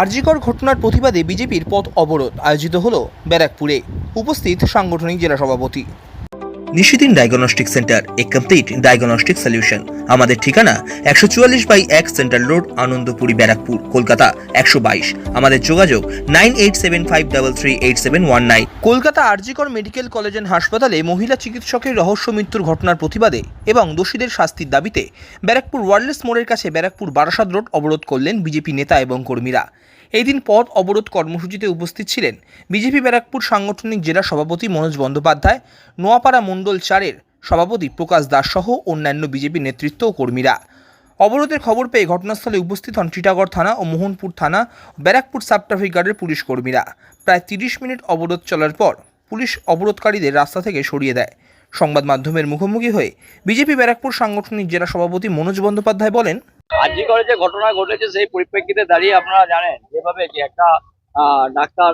আরজিকর ঘটনার প্রতিবাদে বিজেপির পথ অবরোধ আয়োজিত হল ব্যারাকপুরে। উপস্থিত সাংগঠনিক জেলা সভাপতি। নিশিদিন ডায়াগনস্টিক সেন্টার এ কমপ্লিট ডায়াগনস্টিক সলিউশন আমাদের ঠিকানা একশো চুয়াল্লিশ বাই এক সেন্ট্রাল রোড আনন্দপুরি, ব্যারাকপুর, কলকাতা একশো বাইশ। আমাদের যোগাযোগ nine eight seven five double three eight seven one nine. Kolkata RG Kar medical college and হাসপাতালে মহিলা চিকিৎসকের রহস্য মৃত্যুর ঘটনার প্রতিবাদে এবং দোষীদের শাস্তির দাবিতে ব্যারাকপুর ওয়ার্ল্ডস মোড়ের কাছে ব্যারাকপুর বারাসাত রোড অবরোধ করলেন বিজেপি নেতা এবং কর্মীরা। এই দিন পথ অবরোধ কর্মসূচিতে উপস্থিত ছিলেন বিজেপি ব্যারাকপুর সাংগঠনিক জেলা সভাপতি মনোজ বন্দ্যোপাধ্যায়, নোয়াপাড়া মণ্ডল চারের সভাপতি প্রকাশ দাস সহ অন্যান্য বিজেপি নেতৃত্ব ও কর্মীরা। অবরোধের খবর পেয়ে ঘটনাস্থলে উপস্থিত হন টিটাগড় থানা ও মোহনপুর থানা ব্যারাকপুর সাব ট্রাফিক গার্ডের পুলিশ কর্মীরা। প্রায় তিরিশ মিনিট অবরোধ চলার পর পুলিশ অবরোধকারীদের রাস্তা থেকে সরিয়ে দেয়। সংবাদ মাধ্যমের মুখোমুখি হয়ে বিজেপি ব্যারাকপুর সাংগঠনিক জেলা সভাপতি মনোজ বন্দ্যোপাধ্যায় বলেন আজকে করে যে ঘটনা ঘটেছে সেই পরিপ্রেক্ষিতে দাঁড়িয়ে আপনারা জানেন, যেভাবে যে একটা ডাক্তার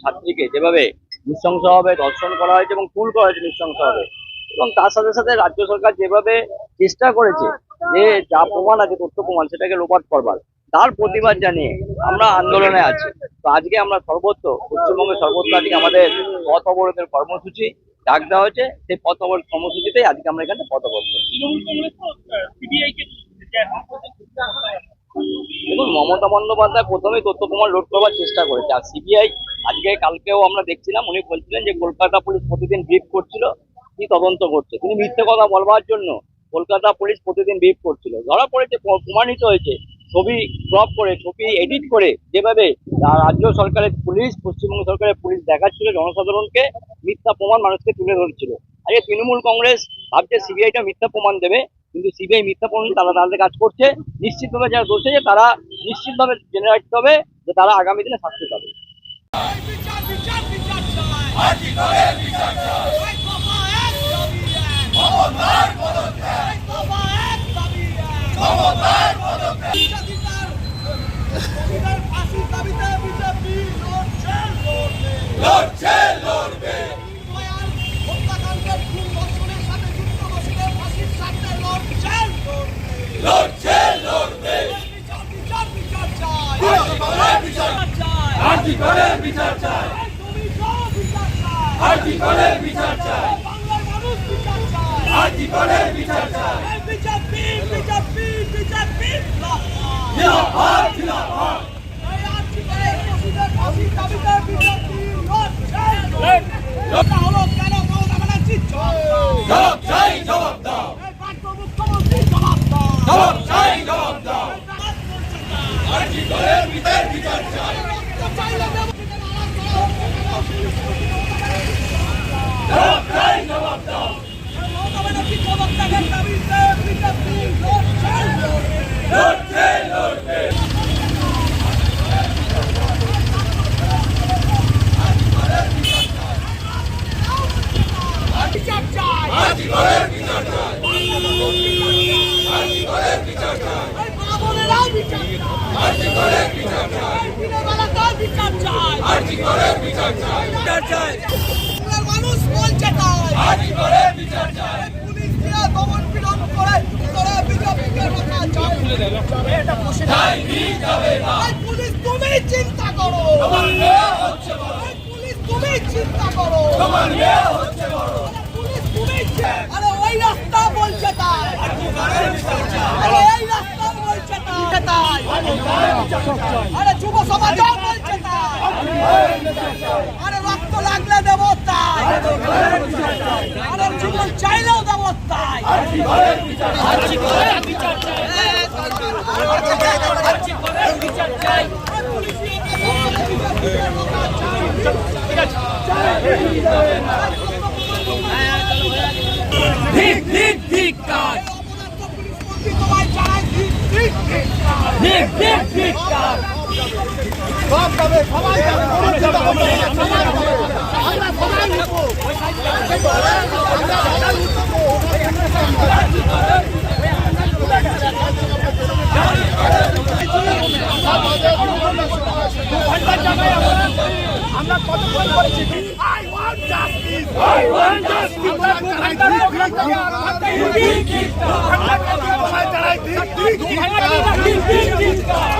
ছাত্রীকে যেভাবে নৃশংসভাবে ধর্ষণ করা হয়েছে এবং খুন করা হয়েছে নৃশংসভাবে এবং তার সাথে সাথে রাজ্য সরকার যেভাবে চেষ্টা করেছে যে যা প্রমাণ আছে তথ্য প্রমাণ সেটাকে লোপাট করবার, তার প্রতিবাদ জানিয়ে আমরা আন্দোলনে আছি। তো আজকে আমরা সর্বত্র, পশ্চিমবঙ্গের সর্বত্র আজকে আমাদের পথ অবরোধের কর্মসূচি ডাক দেওয়া হয়েছে। সেই পথ অবরোধ কর্মসূচিতেই আজকে আমরা এখানে পথ অবরোধ করছি। দেখুন, মমতা বন্দ্যোপাধ্যায় প্রথমে তথ্য প্রমাণ লোড করবার চেষ্টা করেছে। আর সিবিআই আজকে কালকেও আমরা দেখছিলাম, উনি বলছিলেন যে কলকাতা পুলিশ প্রতিদিন ব্রিফ করছিল, কি তদন্ত করছে। তিনি মিথ্যে কথা বলবার জন্য কলকাতা পুলিশ প্রতিদিন ব্রিফ করছিল। ধরা পড়েছে প্রমাণিত হয়েছে, ছবি ক্রপ করে, ছবি এডিট করে যেভাবে রাজ্য সরকারের পুলিশ, পশ্চিমবঙ্গ সরকারের পুলিশ দেখাচ্ছিল, জনসাধারণকে মিথ্যা প্রমাণ মানুষকে তুলে ধরছিল। আজকে তৃণমূল কংগ্রেস ভাবছে সিবিআইটা মিথ্যা প্রমাণ দেবে, কিন্তু সিবিআই মিথ্যা প্রমাণ তারা তাদের কাজ করছে। নিশ্চিতভাবে যারা দোষী তারা নিশ্চিতভাবে জেনে রাখতে হবে, যে তারা আগামী দিনে শাস্তি পাবে। ক্ষমতার পদত্যাগ এক বাবা এক দাবি এক ক্ষমতার পদত্যাগ বিচার বিচার বিচার ফাঁসির দাবিতে বিজেপি লড়ছে লড়বে লড়ছে লড়বে দয়াল হত্যাকাণ্ডের খুন ধর্ষণের সাথে যুক্ত দোষীদের ফাঁসির সাথে লড়ছে লড়বে লড়ছে লড়বে বিচার বিচার বিচার চাই বিচার চাই আর্জি করে বিচার চাই তুমি সব বিচার চাই। করে বিচার চাই। বাংলার মানুষ বিচার চায় আর্জি করে বিচার চাই এই বিজেপি বিজেপি বিজেপি জিন্দাবাদ জিন্দাবাদ এই আজকে এই দোষীদের ফাঁসির দাবিতে বিজেপি লড়ছে এটা হলো কেন মমতা ব্যানার্জি জবাব চাই জবাব দাও এই প্রাক্তন মুখ্যমন্ত্রী জবাব দাও জবাব চাই জবাব দাও এই রাত করছে না। আর্জি করে বিচার বিচার চাই রক্ত চাইলে দেব জবাব চাই জবাব দাও মমতা ব্যানার্জি পদত্যাগের দাবিতে বিজেপি লড়ছে লড়ছে লড়বে বিচার চাই আর্জি করে বিচার চাই বাংলার মানুষ বিচার চায় আর্জি করে বিচার চাই এই মা বোনেরাও বিচার চায় আর্জি করে বিচার চাই এই দিনের বেলাতেও বিচার চায় আর্জি করে বিচার চাই বিচার চাই বাংলার মানুষ বলছে তাই। আর্জি করে বিচার পুলিশ দিয়ে দমন পীড়ন করে বিজেপিকে পুলিশ তুমি চিন্তা করো। পুলিশ তুমি চিন্তা করো। পুলিশ তুমি আরে ওই রাস্তা বলছে তাই। আরে এই রাস্তা বলছে তাই। তাই আরে যুব সমাজও বলছে তাই আরে রক্ত লাগলে দেবো তাই আরে জীবন চাইলেও দেবো তাই ঠিক ঠিক ঠিক কাজ অপদার্থ পুলিশ মন্ত্রী তোমায় জানাই ঠিক ঠিক ঠিক ঠিক ঠিক ঠিক কাজ I want justice. I want justice. I want